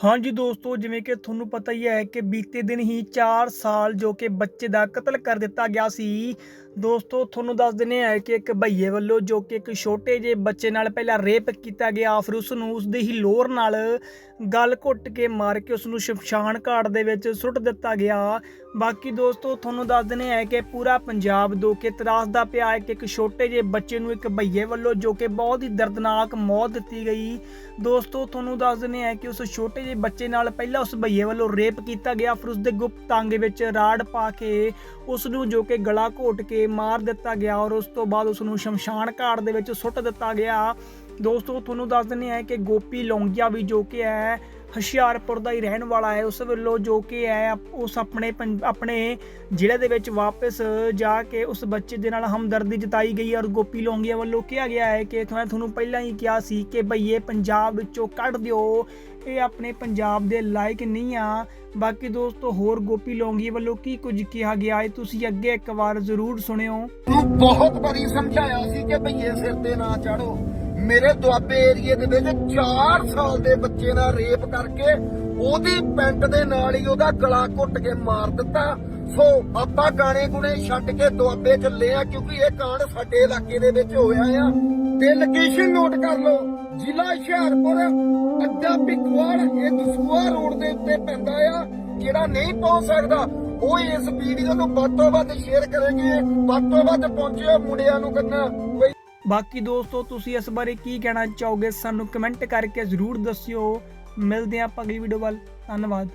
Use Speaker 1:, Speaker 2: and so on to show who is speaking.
Speaker 1: ਹਾਂਜੀ ਦੋਸਤੋ, ਜਿਵੇਂ ਕਿ ਤੁਹਾਨੂੰ ਪਤਾ ਹੀ ਹੈ ਕਿ ਬੀਤੇ ਦਿਨ ਹੀ 4 ਸਾਲ ਜੋ ਕਿ ਬੱਚੇ ਦਾ ਕਤਲ ਕਰ ਦਿੱਤਾ ਗਿਆ ਸੀ। ਦੋਸਤੋ, ਤੁਹਾਨੂੰ ਦੱਸ ਦਿੰਦੇ ਆ ਕਿ ਇੱਕ ਭਈਏ ਵੱਲੋਂ ਜੋ ਕਿ ਇੱਕ ਛੋਟੇ ਜਿਹੇ ਬੱਚੇ ਨਾਲ ਪਹਿਲਾਂ ਰੇਪ ਕੀਤਾ ਗਿਆ, ਫਿਰ ਉਸ ਨੂੰ ਉਸ ਦੇ ਹੀ ਲੋਰ ਨਾਲ ਗਲ ਘੁੱਟ ਕੇ ਮਾਰ ਕੇ ਉਸ ਨੂੰ ਸ਼ਮਸ਼ਾਨ ਘਾਟ ਦੇ ਵਿੱਚ ਸੁੱਟ ਦਿੱਤਾ ਗਿਆ। ਬਾਕੀ ਦੋਸਤੋ, ਤੁਹਾਨੂੰ ਦੱਸ ਦਿੰਦੇ ਆ ਕਿ ਪੂਰਾ ਪੰਜਾਬ ਦੋ ਕੇ ਤਰਾਸਦਾ ਪਿਆ ਹੈ ਕਿ ਇੱਕ ਛੋਟੇ ਜਿਹੇ ਬੱਚੇ ਨੂੰ ਇੱਕ ਭਈਏ ਵੱਲੋਂ ਜੋ ਕਿ ਬਹੁਤ ਹੀ ਦਰਦਨਾਕ ਮੌਤ ਦਿੱਤੀ ਗਈ। ਦੋਸਤੋ, ਤੁਹਾਨੂੰ ਦੱਸ ਦਿੰਦੇ ਆ ਕਿ ਉਸ ਛੋਟੇ ਜਿਹੇ ਬੱਚੇ ਨਾਲ ਪਹਿਲਾਂ ਉਸ ਭਈਏ ਵੱਲੋਂ ਰੇਪ ਕੀਤਾ ਗਿਆ, ਫਿਰ ਉਸ ਦੇ ਗੁਪਤ ਅੰਗ ਵਿੱਚ ਰਾੜ ਪਾ ਕੇ ਉਸ ਨੂੰ ਜੋ ਕਿ ਗਲਾ ਘੋਟ ਕੇ ਮਾਰ ਦਿੱਤਾ ਗਿਆ ਔਰ ਉਸ ਤੋਂ ਬਾਅਦ ਉਸ ਨੂੰ ਸ਼ਮਸ਼ਾਨ ਘਾਟ ਦੇ ਵਿੱਚ ਸੁੱਟ ਦਿੱਤਾ ਗਿਆ। ਦੋਸਤੋ, ਤੁਹਾਨੂੰ ਦੱਸ ਦਿੰਦੇ ਆ ਕਿ ਗੋਪੀ ਲੌਂਗੀਆ ਵੀ ਜੋ ਕਿ ਹੈ ਹੁਸ਼ਿਆਰਪੁਰ ਦਾ ਹੀ ਰਹਿਣ ਵਾਲਾ ਹੈ। ਉਸ ਵੱਲੋਂ ਜੋ ਕਿ ਹੈ ਉਸ ਆਪਣੇ ਆਪਣੇ ਜ਼ਿਲ੍ਹੇ ਦੇ ਵਿੱਚ ਵਾਪਸ ਜਾ ਕੇ ਉਸ ਬੱਚੇ ਦੇ ਨਾਲ ਹਮਦਰਦੀ ਜਤਾਈ ਗਈ ਔਰ ਗੋਪੀ ਲੌਂਗੀਆ ਵੱਲੋਂ ਕਿਹਾ ਗਿਆ ਹੈ ਕਿ ਮੈਂ ਤੁਹਾਨੂੰ ਪਹਿਲਾਂ ਹੀ ਕਿਹਾ ਸੀ ਕਿ ਭਈਏ ਪੰਜਾਬ ਵਿੱਚੋਂ ਕੱਢ ਦਿਓ। ਇਹ ਆਪਣੇ ਪੰਜਾਬ ਦੇ ਲਾਇਕ ਨਹੀਂ ਆ। ਬਾਕੀ ਦੋਸਤੋ, ਹੋਰ ਗੋਪੀ ਲੌਂਗੀਆ ਵੱਲੋਂ ਕੀ ਕੁਝ ਕਿਹਾ ਗਿਆ ਹੈ, ਤੁਸੀਂ ਅੱਗੇ ਇੱਕ ਵਾਰ ਜ਼ਰੂਰ ਸੁਣਿਓ।
Speaker 2: ਬਹੁਤ ਵਾਰੀ ਸਮਝਾਇਆ ਸੀ ਕਿ ਭਈਏ ਸਿਰ ਤੇ ਨਾ ਚੜੋ ਮੇਰੇ ਦੁਆਬੇ ਏਰੀਏ ਦੇ ਵਿੱਚ 4 ਸਾਲ ਦੇ ਬੱਚੇ ਨਾਲ ਰੇਪ ਕਰਕੇ ਉਹਦੀ ਪੈਂਟ ਦੇ ਨਾਲ ਹੀ ਉਹਦਾ ਗਲਾ ਘੁੱਟ ਕੇ ਮਾਰ ਦਿੱਤਾ। ਸੋ ਆਪਾਂ ਗਾਣੇ ਗੁਣੇ ਛੱਡ ਕੇ ਦੁਆਬੇ ਚੱਲੇ ਆ ਕਿਉਂਕਿ ਇਹ ਕਾਂਡ ਸਾਡੇ ਇਲਾਕੇ ਦੇ ਵਿੱਚ ਹੋਇਆ ਆ। ਤੇ ਲੋਕੇਸ਼ਨ ਨੋਟ ਕਰ ਲਓ, ਜ਼ਿਲ੍ਹਾ ਹੁਸ਼ਿਆਰਪੁਰ, ਅੱਡਾ ਪਿਕਵਾੜ, ਇਹ ਦਸੂਆ ਰੋਡ ਦੇ ਉੱਤੇ ਪੈਂਦਾ ਆ, ਜਿਹੜਾ ਨਹੀਂ ਪਹੁੰਚ ਸਕਦਾ। ਉਹ ਇਸ ਵੀਡੀਓ ਨੂੰ ਵੱਧ ਤੋਂ ਵੱਧ ਸ਼ੇਅਰ ਕਰਨਗੇ ਵੱਧ ਤੋਂ ਵੱਧ ਪਹੁੰਚਿਓ ਮੁੰਡਿਆਂ ਨੂੰ ਕਰਨਾ
Speaker 1: ਬਾਕੀ ਦੋਸਤੋ, ਤੁਸੀਂ ਇਸ ਬਾਰੇ ਕੀ ਕਹਿਣਾ ਚਾਹੋਗੇ ਸਾਨੂੰ ਕਮੈਂਟ ਕਰਕੇ ਜ਼ਰੂਰ ਦੱਸਿਓ। ਮਿਲਦੇ ਹਾਂ ਆਪਾਂ ਅਗਲੀ ਵੀਡੀਓ ਵੱਲ। ਧੰਨਵਾਦ।